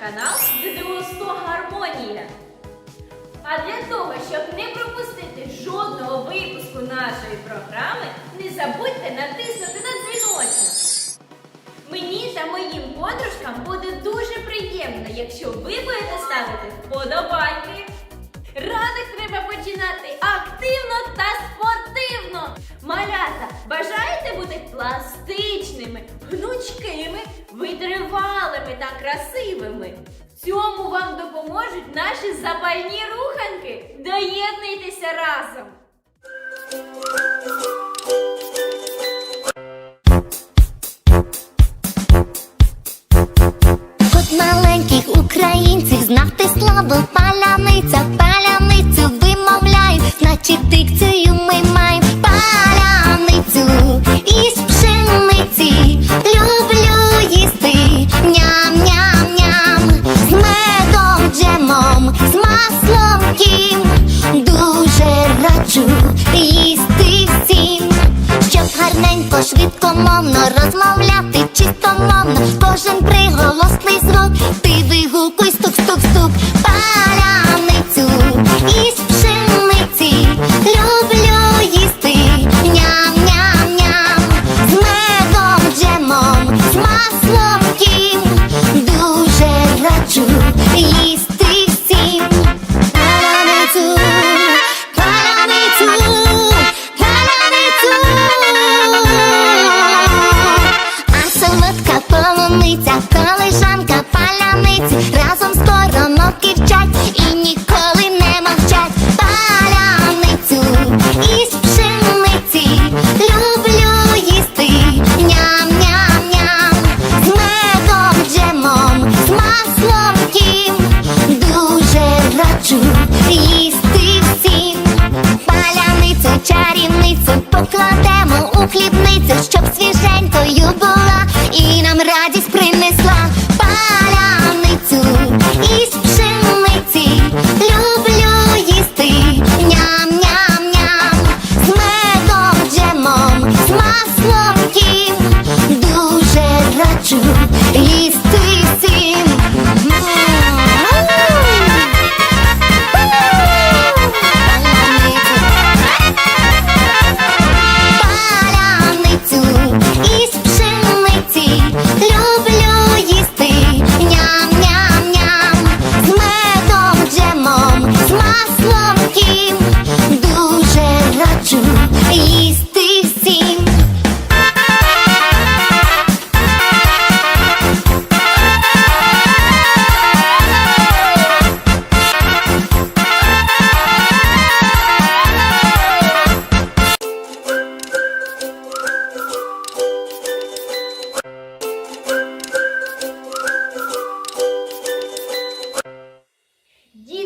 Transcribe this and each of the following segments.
канал ЗДО 100 Гармонія. А для того, щоб не пропустити жодного випуску нашої програми, не забудьте натиснути на дзвіночок. Мені та моїм подружкам буде дуже приємно, якщо ви будете ставити вподобайки. Ранок треба починати активно та спортивно. Малята, бажаєте бути пластичними, гнучкими, витривалими та красивими? Цьому вам допоможуть наші запальні руханки. Доєднуйтеся разом!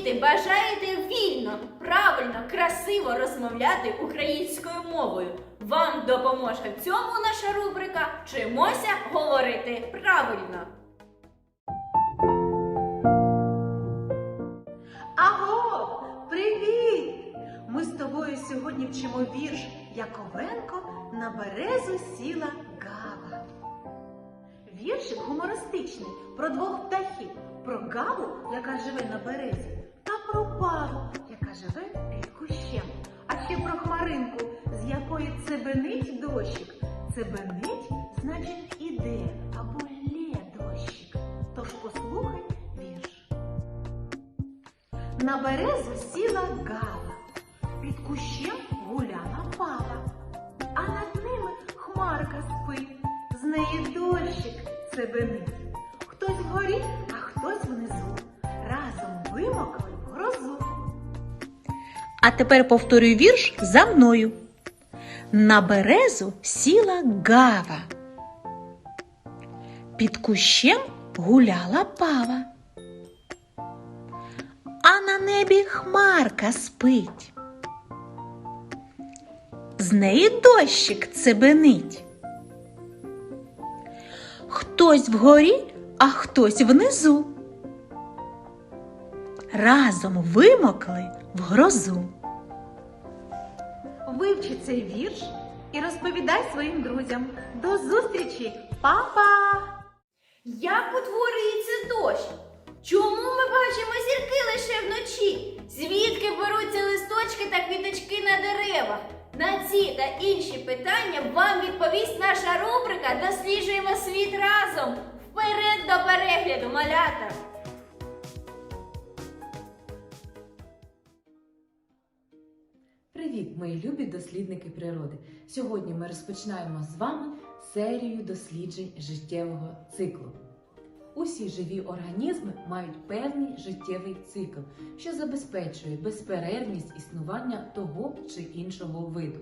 Діти, бажаєте вільно, правильно, красиво розмовляти українською мовою. Вам допоможе цьому наша рубрика Вчимося говорити правильно. Аго, привіт! Ми з тобою сьогодні вчимо вірш Яковенко на березу сіла гава. Віршик гумористичний про двох птахів, про гаву, яка живе на березі, про яка живе під кущем. А ще про хмаринку, з якої цебенить дощик. Цебенить, значить, іде або лє дощик. Тож послухай вірш. На березу сіла гава, під кущем гуляла пава, а над ними хмарка спить, з неї дощик цебенить. Хтось вгорі, а хтось внизу. Разом вимокли. А тепер повторюй вірш за мною. На березу сіла гава. Під кущем гуляла пава. А на небі хмарка спить. З неї дощик цебенить. Хтось вгорі, а хтось внизу. Разом вимокли в грозу. Вивчи цей вірш і розповідай своїм друзям. До зустрічі, Па-па! Як утворюється дощ? Чому ми бачимо зірки лише вночі? Звідки беруться листочки та квіточки на деревах? На ці та інші питання вам відповість наша рубрика Досліджуємо світ разом. Вперед до перегляду, малята! Привіт, мої любі дослідники природи! Сьогодні ми розпочинаємо з вами серію досліджень життєвого циклу. Усі живі організми мають певний життєвий цикл, що забезпечує безперервність існування того чи іншого виду.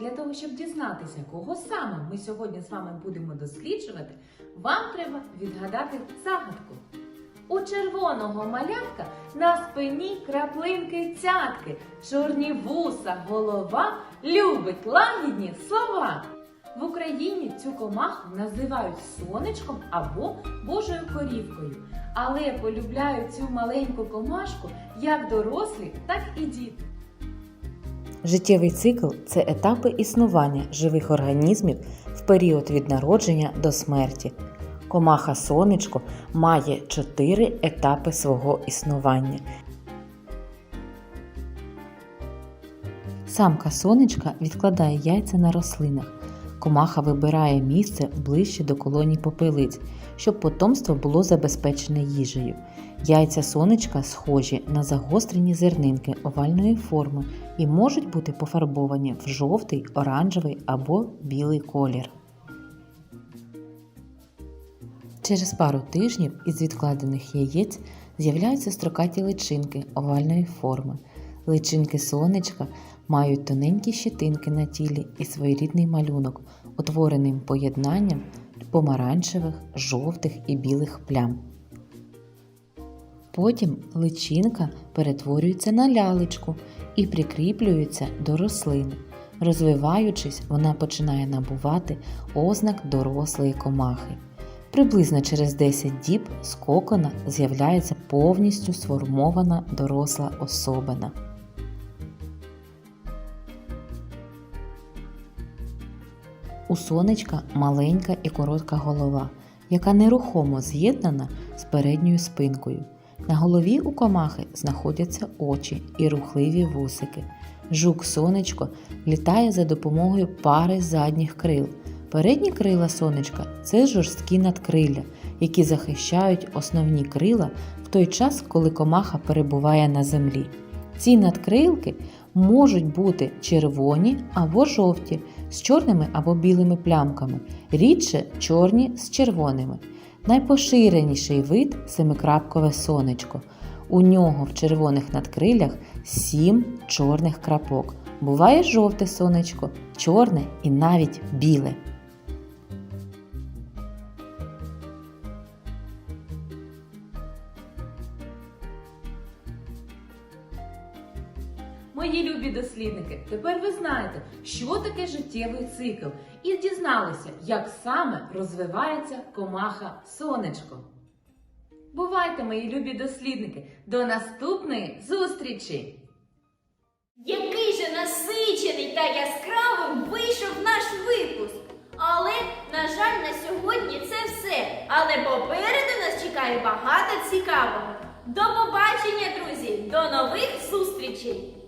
Для того, щоб дізнатися, кого саме ми сьогодні з вами будемо досліджувати, вам треба відгадати загадку. У червоного малятка на спині краплинки цятки, чорні вуса, голова любить лагідні слова. В Україні цю комаху називають сонечком або божою корівкою, але полюбляють цю маленьку комашку як дорослі, так і діти. Життєвий цикл це етапи існування живих організмів в період від народження до смерті. Комаха сонечко має чотири етапи свого існування. Самка сонечка відкладає яйця на рослинах. Комаха вибирає місце ближче до колоній попелиць, щоб потомство було забезпечене їжею. Яйця сонечка схожі на загострені зернинки овальної форми і можуть бути пофарбовані в жовтий, оранжевий або білий колір. Через пару тижнів із відкладених яєць з'являються строкаті личинки овальної форми. Личинки сонечка мають тоненькі щетинки на тілі і своєрідний малюнок, утвореним поєднанням помаранчевих, жовтих і білих плям. Потім личинка перетворюється на лялечку і прикріплюється до рослини. Розвиваючись, вона починає набувати ознак дорослої комахи. Приблизно через 10 діб з кокона з'являється повністю сформована доросла особина. У сонечка маленька і коротка голова, яка нерухомо з'єднана з передньою спинкою. На голові у комахи знаходяться очі і рухливі вусики. Жук сонечко літає за допомогою пари задніх крил. Передні крила сонечка це жорсткі надкрилля, які захищають основні крила в той час, коли комаха перебуває на землі. Ці надкрилки можуть бути червоні або жовті, з чорними або білими плямками, рідше чорні з червоними. Найпоширеніший вид семикрапкове сонечко. У нього в червоних надкриллях сім чорних крапок. Буває жовте сонечко, чорне і навіть біле. Мої любі дослідники, тепер ви знаєте, що таке життєвий цикл, і дізналися, як саме розвивається комаха сонечко. Бувайте, мої любі дослідники! До наступної зустрічі! Який же насичений та яскравим вийшов наш випуск. Але, на жаль, на сьогодні це все. Але попереду нас чекає багато цікавого. До побачення, друзі! До нових зустрічей!